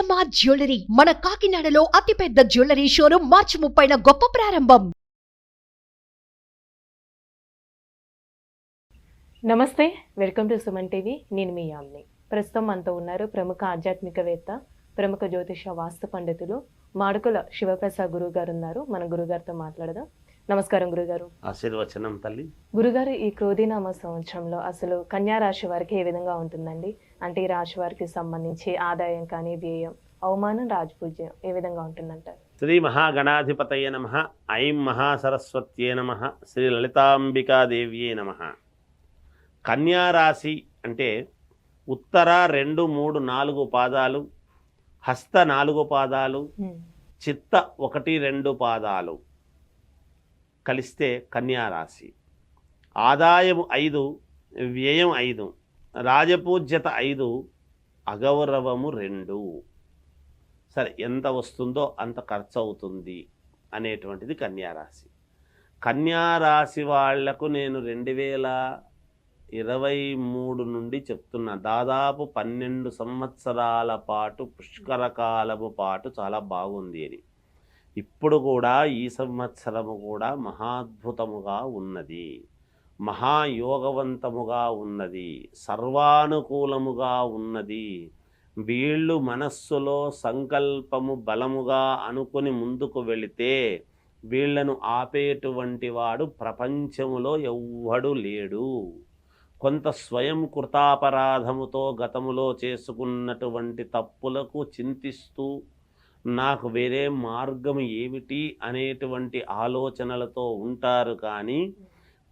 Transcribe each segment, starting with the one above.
CMR jewellery. మన కాకినాడలో అతిపెద్ద జ్యువెలరీ షోరూం మార్చి ముప్పైన గొప్ప ప్రారంభం. నమస్తే వెల్కమ్ టు సుమన్ టీవీ. నేను మీ యామ్ని. ప్రస్తుతం మనతో ఉన్నారు ప్రముఖ ఆధ్యాత్మికవేత్త ప్రముఖ జ్యోతిష వాస్తు పండితులు మాడుకుల శివప్రసాద్ గురువు గారు ఉన్నారు మన గురుగారితో మాట్లాడదాం. నమస్కారం గురుగారు. ఆశీర్వచనం తల్లి. గురుగారు ఈ క్రోధినామ సంవత్సరంలో అసలు కన్యా రాశి వారికి ఏ విధంగా ఉంటుందండి? అంటే ఈ రాశి వారికి సంబంధించి ఆదాయం కానీ వ్యయం అవమానం రాజపూజ్యం ఏ విధంగా ఉంటుందంటారు? శ్రీ మహాగణాధిపతయ నమ. ఐం మహాసరస్వత్యే నమ. శ్రీ లలితాంబికాదేవ్యే నమ. కన్యారాశి అంటే ఉత్తర రెండు మూడు నాలుగు పాదాలు హస్త నాలుగు పాదాలు చిత్త ఒకటి రెండు పాదాలు కలిస్తే కన్యారాశి ఆదాయము ఐదు వ్యయం ఐదు. రాజపూజ్యత ఐదు అగౌరవము రెండు. సరే ఎంత వస్తుందో అంత ఖర్చు అవుతుంది అనేటువంటిది కన్యారాశి. కన్యారాశి వాళ్ళకు నేను రెండు వేల ఇరవై మూడు నుండి చెప్తున్నా. దాదాపు పన్నెండు సంవత్సరాల పాటు పుష్కర కాలము పాటు చాలా బాగుంది అని. ఇప్పుడు కూడా ఈ సంవత్సరము కూడా మహాద్భుతముగా ఉన్నది. మహాయోగవంతముగా ఉన్నది సర్వానుకూలముగా ఉన్నది. వీళ్ళు మనస్సులో సంకల్పము బలముగా అనుకుని ముందుకు వెళితే వీళ్ళను ఆపేటువంటి వాడు ప్రపంచములో ఎవ్వడు లేడు. కొంత స్వయం కృతాపరాధముతో గతములో చేసుకున్నటువంటి తప్పులకు చింతిస్తూ నాకు వేరే మార్గం ఏమిటి అనేటువంటి ఆలోచనలతో ఉంటారు కానీ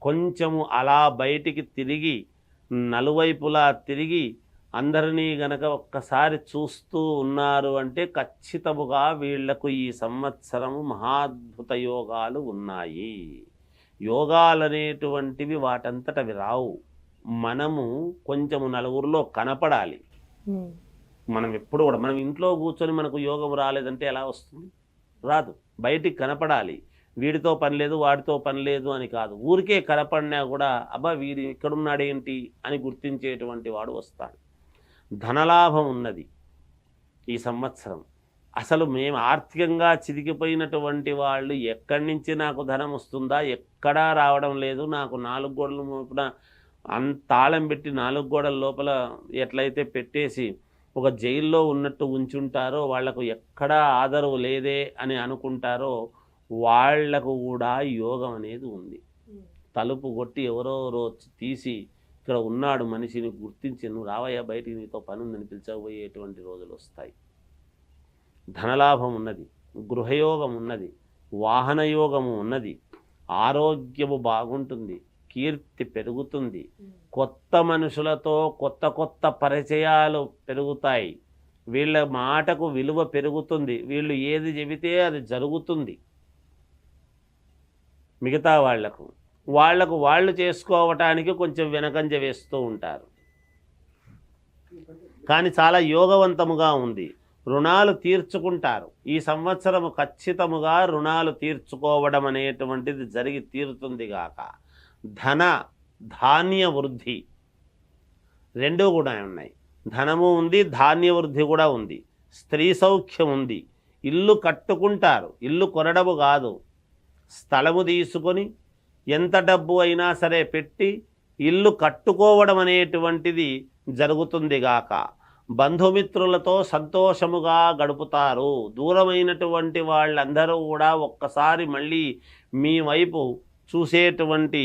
కొంచెము అలా బయటికి తిరిగి నలువైపులా తిరిగి అందరినీ గనక ఒక్కసారి చూస్తూ ఉన్నారు అంటే ఖచ్చితముగా వీళ్ళకు ఈ సంవత్సరము మహాద్భుత యోగాలు ఉన్నాయి. యోగాలనేటువంటివి వాటంతటవి రావు. మనము కొంచెము నలుగురిలో కనపడాలి. మనం ఎప్పుడు కూడా మనం ఇంట్లో కూర్చొని మనకు యోగం రాలేదంటే ఎలా వస్తుంది? రాదు. బయటికి కనపడాలి. వీడితో పని లేదు వాడితో పని లేదు అని కాదు. ఊరికే కనపడినా కూడా అబ్బా వీడి ఇక్కడున్నాడేంటి అని గుర్తించేటువంటి వాడు వస్తాడు. ధనలాభం ఉన్నది ఈ సంవత్సరం. అసలు మేము ఆర్థికంగా చిరిగిపోయినటువంటి వాళ్ళు ఎక్కడి నుంచి నాకు ధనం వస్తుందా ఎక్కడా రావడం లేదు. నాకు నాలుగు గోడల మోపున అంత తాళం పెట్టి నాలుగు గోడల లోపల ఎట్లయితే పెట్టేసి ఒక జైల్లో ఉన్నట్టు ఉంచుంటారో వాళ్ళకు ఎక్కడా ఆదరవు లేదే అని అనుకుంటారో వాళ్ళకు కూడా యోగం అనేది ఉంది. తలుపు కొట్టి ఎవరో వచ్చి తీసి ఇక్కడ ఉన్నాడు మనిషిని గుర్తించి నువ్వు రావయ్యా బయటికి నీతో పని ఉందని పిలిచకపోయేటువంటి రోజులు వస్తాయి? ధనలాభం ఉన్నది గృహయోగం ఉన్నది వాహనయోగము ఉన్నది ఆరోగ్యము బాగుంటుంది కీర్తి పెరుగుతుంది కొత్త మనుషులతో కొత్త కొత్త పరిచయాలు పెరుగుతాయి. వీళ్ళ మాటకు విలువ పెరుగుతుంది వీళ్ళు ఏది చెబితే అది జరుగుతుంది. మిగతా వాళ్ళకు. వాళ్ళకు వాళ్ళు చేసుకోవటానికి కొంచెం వెనకంజ వేస్తూ ఉంటారు. కానీ చాలా యోగవంతముగా ఉంది. రుణాలు తీర్చుకుంటారు. ఈ సంవత్సరము ఖచ్చితముగా రుణాలు తీర్చుకోవడం అనేటువంటిది జరిగి తీరుతుంది గాక. ధన ధాన్య వృద్ధి రెండూ కూడా ఉన్నాయి. ధనము ఉంది ధాన్య వృద్ధి కూడా ఉంది. స్త్రీ సౌఖ్యం ఉంది. ఇల్లు కట్టుకుంటారు. ఇల్లు కొనడము కాదు. స్థలము తీసుకొని ఎంత డబ్బు అయినా సరే పెట్టి ఇల్లు కట్టుకోవడం అనేటువంటిది జరుగుతుంది గాక. బంధుమిత్రులతో సంతోషముగా గడుపుతారు. దూరమైనటువంటి వాళ్ళందరూ కూడా ఒక్కసారి మళ్ళీ మీ వైపు చూసేటువంటి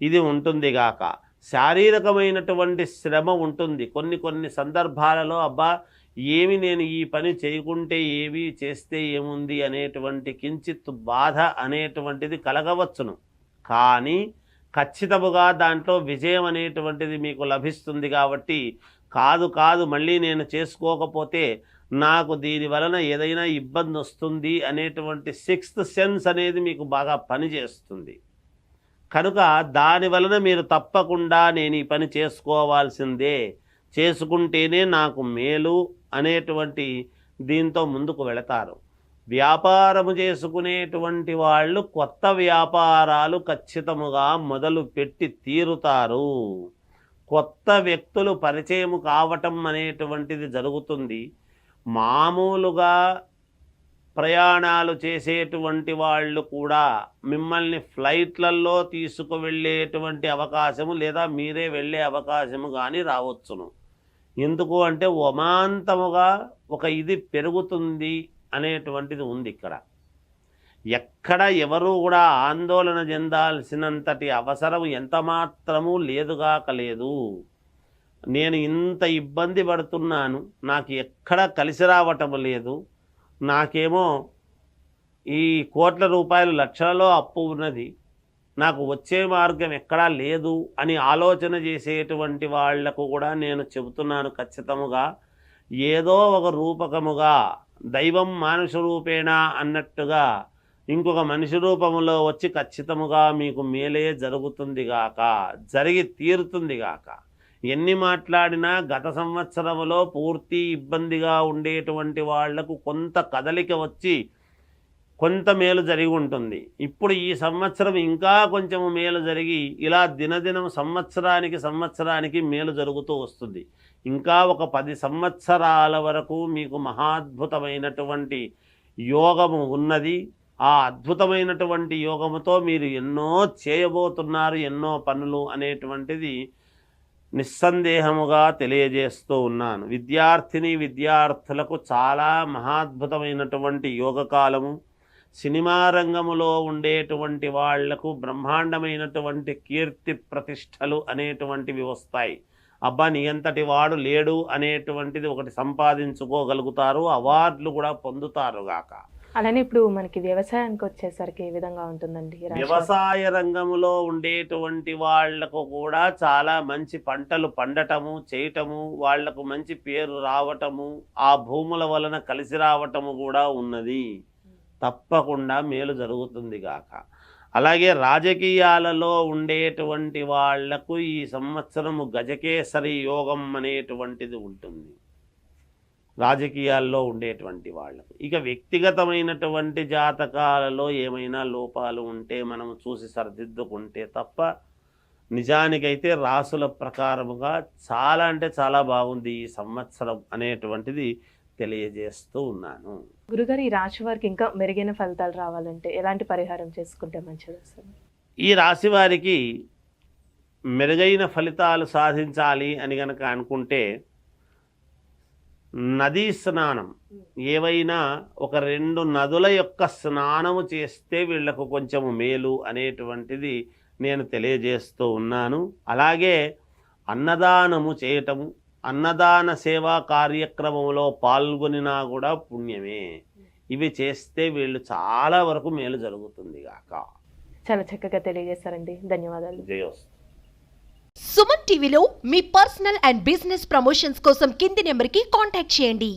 ఇది ఉంటుంది గాక. శారీరకమైనటువంటి శ్రమ ఉంటుంది. కొన్ని కొన్ని సందర్భాలలో అబ్బా ఏమి నేను ఈ పని చేయకుంటే ఏవి చేస్తే ఏముంది అనేటువంటి కించిత్ బాధ అనేటువంటిది కలగవచ్చును. కానీ ఖచ్చితముగా దాంట్లో విజయం అనేటువంటిది మీకు లభిస్తుంది కాబట్టి కాదు కాదు మళ్ళీ నేను చేసుకోకపోతే నాకు దీని వలన ఏదైనా ఇబ్బంది వస్తుంది అనేటువంటి సిక్స్త్ సెన్స్ అనేది మీకు బాగా పనిచేస్తుంది కనుక దాని వలన మీరు తప్పకుండా నేను ఈ పని చేసుకోవాల్సిందే. చేసుకుంటేనే నాకు మేలు అనేటువంటి దీంతో ముందుకు వెళతారు. వ్యాపారము చేసుకునేటువంటి వాళ్ళు కొత్త వ్యాపారాలు ఖచ్చితముగా మొదలు పెట్టి తీరుతారు. కొత్త వ్యక్తులు పరిచయం కావటం అనేటువంటిది జరుగుతుంది. మామూలుగా ప్రయాణాలు చేసేటువంటి వాళ్ళు కూడా మిమ్మల్ని ఫ్లైట్లలో తీసుకువెళ్ళేటువంటి అవకాశము లేదా మీరే వెళ్ళే అవకాశము కానీ రావచ్చును. ఎందుకు అంటే ఒమాంతముగా ఒక ఇది పెరుగుతుంది అనేటువంటిది ఉంది ఇక్కడ. ఎక్కడ ఎవరు కూడా ఆందోళన చెందాల్సినంతటి అవసరం ఎంత మాత్రము లేదుగాక లేదు. నేను ఇంత ఇబ్బంది పడుతున్నాను నాకు ఎక్కడ కలిసి రావటం లేదు నాకేమో ఈ కోట్ల రూపాయలు లక్షలలో అప్పు ఉన్నది నాకు వచ్చే మార్గం ఎక్కడా లేదు అని ఆలోచన చేసేటువంటి వాళ్ళకు కూడా నేను చెబుతున్నాను ఖచ్చితముగా. ఏదో ఒక రూపకముగా దైవం మానుష రూపేణా అన్నట్టుగా ఇంకొక మనిషి రూపములో వచ్చి ఖచ్చితముగా మీకు మేలే జరుగుతుంది గాక జరిగి తీరుతుంది గాక. ఎన్ని మాట్లాడినా గత సంవత్సరములో పూర్తి ఇబ్బందిగా ఉండేటువంటి వాళ్ళకు కొంత కదలిక వచ్చి కొంత మేలు జరిగి ఉంటుంది. ఇప్పుడు ఈ సంవత్సరం ఇంకా కొంచెం మేలు జరిగి ఇలా దినదినం సంవత్సరానికి సంవత్సరానికి మేలు జరుగుతూ వస్తుంది. ఇంకా ఒక పది సంవత్సరాల వరకు మీకు మహాద్భుతమైనటువంటి యోగము ఉన్నది. ఆ అద్భుతమైనటువంటి యోగముతో మీరు ఎన్నో చేయబోతున్నారు ఎన్నో పనులు అనేటువంటిది నిస్సందేహముగా తెలియజేస్తూ ఉన్నాను. విద్యార్థిని విద్యార్థులకు చాలా మహాద్భుతమైనటువంటి యోగకాలము. సినిమా రంగములో ఉండేటువంటి వాళ్ళకు బ్రహ్మాండమైనటువంటి కీర్తి ప్రతిష్టలు అనేటువంటివి వస్తాయి. అబ్బా నీ అంతటి వాడు లేడు అనేటువంటిది ఒకటి సంపాదించుకోగలుగుతారు అవార్డులు కూడా పొందుతారు గాక. అలానే ఇప్పుడు మనకి వ్యవసాయానికి వచ్చేసరికి ఏ విధంగా ఉంటుందండి? వ్యవసాయ రంగంలో ఉండేటువంటి వాళ్ళకు కూడా చాలా మంచి పంటలు పండటము చేయటము వాళ్ళకు మంచి పేరు రావటము ఆ భూముల వలన కలిసి రావటము కూడా ఉన్నది. తప్పకుండా మేలు జరుగుతుంది గాక. అలాగే రాజకీయాలలో ఉండేటువంటి వాళ్ళకు ఈ సంవత్సరము గజకేసరి యోగం అనేటువంటిది ఉంటుంది. రాజకీయాల్లో ఉండేటువంటి వాళ్ళకు ఇక వ్యక్తిగతమైనటువంటి జాతకాలలో ఏమైనా లోపాలు ఉంటే మనం చూసి సరిదిద్దుకుంటే తప్ప నిజానికైతే రాసుల ప్రకారముగా చాలా అంటే చాలా బాగుంది ఈ సంవత్సరం అనేటువంటిది తెలియజేస్తూ ఉన్నాను. గురుగారు ఈ రాశి వారికి ఇంకా మెరుగైన ఫలితాలు రావాలంటే ఎలాంటి పరిహారం చేసుకుంటే మంచిది ఈ రాశి వారికి మెరుగైన ఫలితాలు సాధించాలి అని గనక అనుకుంటే నదీ స్నానం ఏవైనా ఒక రెండు నదుల యొక్క స్నానము చేస్తే వీళ్ళకు కొంచెము మేలు అనేటువంటిది నేను తెలియజేస్తూ ఉన్నాను. అలాగే అన్నదానము చేయటము అన్నదాన సేవా కార్యక్రమంలో పాల్గొనినా కూడా పుణ్యమే. ఇవి చేస్తే వీళ్ళు చాలా వరకు మేలు జరుగుతుంది గాక. చాలా చక్కగా తెలియజేశారండి. ధన్యవాదాలు. జయోస్తు సుమన్ టీవీలో మీ పర్సనల్ అండ్ బిజినెస్ ప్రమోషన్స్ కోసం కింది నెంబర్కి కాంటాక్ట్ చేయండి.